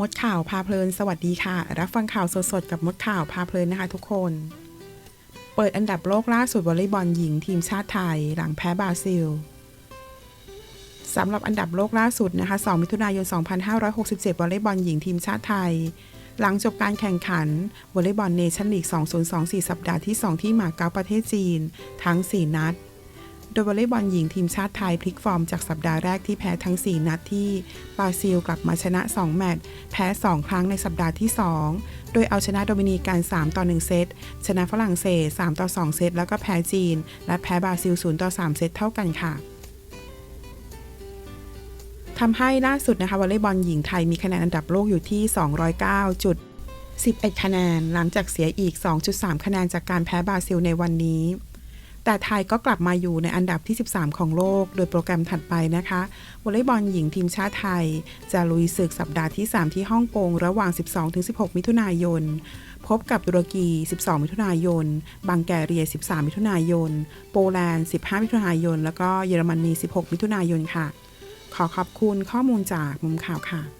มดข่าวพาเพลิน สวัสดีค่ะ รับฟังข่าวสดๆ กับมดข่าวพาเพลินนะคะทุกคน เปิดอันดับโลกล่าสุดวอลเลย์บอลหญิงทีมชาติไทย หลังแพ้บราซิลสำหรับอันดับโลกล่าสุดนะคะ 2 มิถุนายน 2567 วอลเลย์บอลหญิงทีมชาติไทย หลังจบการแข่งขันวอลเลย์บอลเนชั่นลีก 2024 สัปดาห์ที่ 2 ที่มาเก๊าประเทศจีน ทั้ง 4 นัด โดยวอลเลย์บอลหญิงทีมชาติไทยพลิกฟอร์มจากสัปดาห์แรกที่แพ้ทั้ง 4 นัดที่บราซิลกลับมาชนะ 2 แมตช์แพ้ 2 ครั้งในสัปดาห์ที่ 2 โดยเอาชนะโดมินีกัน3ต่อ 1 เซต ชนะฝรั่งเศส3ต่อ 2 เซต แล้วก็แพ้จีน และแพ้บราซิล0ต่อ 3 เซตเท่ากันค่ะทำให้ล่าสุดนะคะวอลเลย์บอลหญิงไทยมีคะแนนอันดับโลกอยู่ที่ 209จุด11 คะแนน หลังจากเสียอีก 2.3 คะแนนจากการแพ้บราซิลในวันนี้ แต่ไทยก็กลับมาอยู่ในอันดับที่ 13 ของโลก โดยโปรแกรมถัดไปนะคะวอลเลย์บอลหญิงทีมชาติไทย จะลุยศึกสัปดาห์ที่ 3 ที่ฮ่องกงระหว่าง 12-16 มิถุนายน พบกับตุรกี 12 มิถุนายน บังแกเรีย 13 มิถุนายน โปแลนด์ 15 มิถุนายน แล้วก็เยอรมนี 16 มิถุนายนค่ะ ขอขอบคุณข้อมูลจากมุมข่าวค่ะ